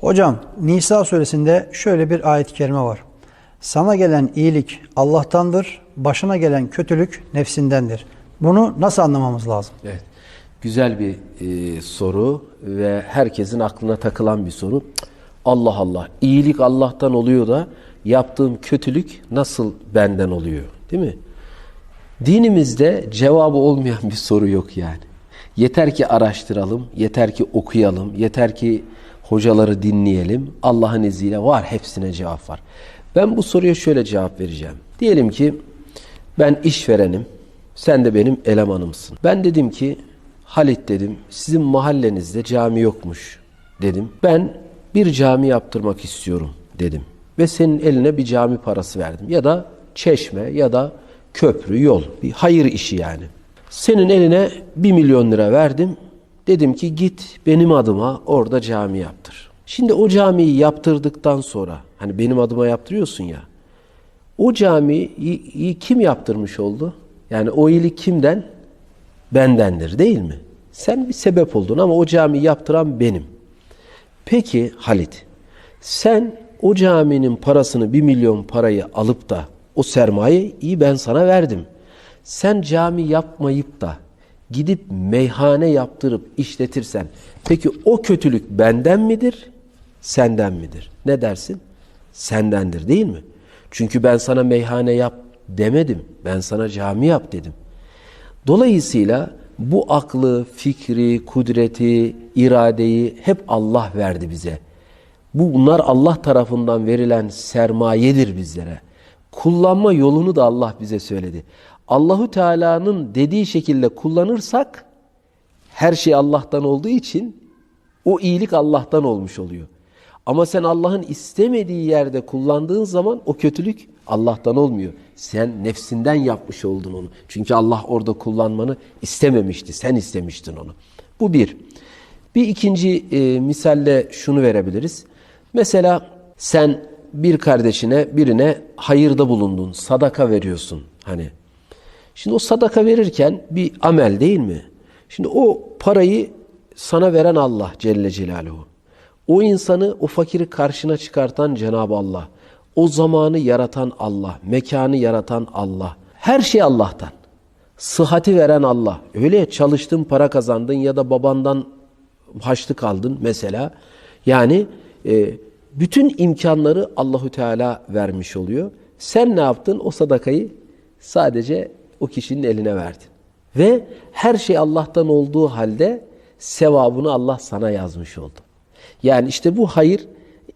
Hocam Nisa suresinde şöyle bir ayet-i kerime var. Sana gelen iyilik Allah'tandır, başına gelen kötülük nefsindendir. Bunu nasıl anlamamız lazım? Evet. Güzel bir e, soru ve herkesin aklına takılan bir soru. Allah Allah, iyilik Allah'tan oluyor da yaptığım kötülük nasıl benden oluyor? Değil mi? Dinimizde cevabı olmayan bir soru yok yani. Yeter ki araştıralım, yeter ki okuyalım, yeter ki hocaları dinleyelim. Allah'ın izniyle var, hepsine cevap var. Ben bu soruya şöyle cevap vereceğim. Diyelim ki ben işverenim, sen de benim elemanımsın. Ben dedim ki Halit dedim sizin mahallenizde cami yokmuş dedim. Ben bir cami yaptırmak istiyorum dedim. Ve senin eline bir cami parası verdim. Ya da çeşme ya da köprü, yol. Bir hayır işi yani. Senin eline bir milyon lira verdim. Dedim ki git benim adıma orada cami yaptır. Şimdi o camiyi yaptırdıktan sonra hani benim adıma yaptırıyorsun ya. O camiyi kim yaptırmış oldu? Yani o iyilik kimden? Bendendir değil mi? Sen bir sebep oldun ama o camiyi yaptıran benim. Peki Halit, sen o caminin parasını bir milyon parayı alıp da o sermayeyi ben sana verdim. Sen cami yapmayıp da gidip meyhane yaptırıp işletirsen peki o kötülük benden midir, senden midir? Ne dersin? Sendendir değil mi? Çünkü ben sana meyhane yap demedim. Ben sana cami yap dedim. Dolayısıyla bu aklı, fikri, kudreti, iradeyi hep Allah verdi bize. Bunlar Allah tarafından verilen sermayedir bizlere. Kullanma yolunu da Allah bize söyledi. Allahu Teala'nın dediği şekilde kullanırsak her şey Allah'tan olduğu için o iyilik Allah'tan olmuş oluyor. Ama sen Allah'ın istemediği yerde kullandığın zaman o kötülük Allah'tan olmuyor. Sen nefsinden yapmış oldun onu. Çünkü Allah orada kullanmanı istememişti. Sen istemiştin onu. Bu bir. Bir ikinci e, misalle şunu verebiliriz. Mesela sen bir kardeşine birine hayırda bulundun. Sadaka veriyorsun. Hani. Şimdi o sadaka verirken bir amel değil mi? Şimdi o parayı sana veren Allah Celle Celaluhu. O insanı, o fakiri karşına çıkartan Cenab-ı Allah. O zamanı yaratan Allah, mekanı yaratan Allah. Her şey Allah'tan. Sıhhati veren Allah. Öyle çalıştın, para kazandın ya da babandan haçlık aldın mesela. Yani e, bütün imkanları Allahu Teala vermiş oluyor. Sen ne yaptın? O sadakayı sadece o kişinin eline verdin. Ve her şey Allah'tan olduğu halde sevabını Allah sana yazmış oldu. Yani işte bu hayır,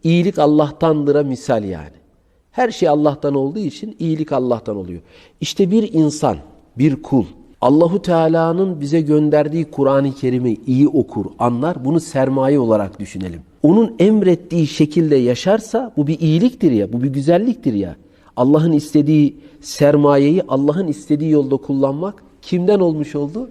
iyilik Allah'tandıra misal yani. Her şey Allah'tan olduğu için iyilik Allah'tan oluyor. İşte bir insan, bir kul, Allahu Teala'nın bize gönderdiği Kur'an-ı Kerim'i iyi okur, anlar, bunu sermaye olarak düşünelim. Onun emrettiği şekilde yaşarsa bu bir iyiliktir ya, bu bir güzelliktir ya. Allah'ın istediği sermayeyi Allah'ın istediği yolda kullanmak kimden olmuş oldu?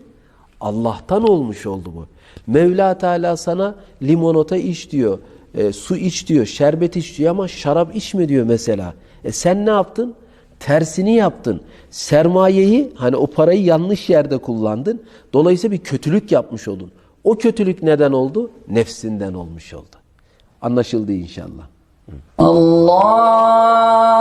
Allah'tan olmuş oldu bu. Mevla Teala sana limonata iç diyor, e, su iç diyor, şerbet iç diyor ama şarap içme diyor mesela. E sen ne yaptın? Tersini yaptın. Sermayeyi hani o parayı yanlış yerde kullandın. Dolayısıyla bir kötülük yapmış oldun. O kötülük neden oldu? Nefsinden olmuş oldu. Anlaşıldı inşallah. Allah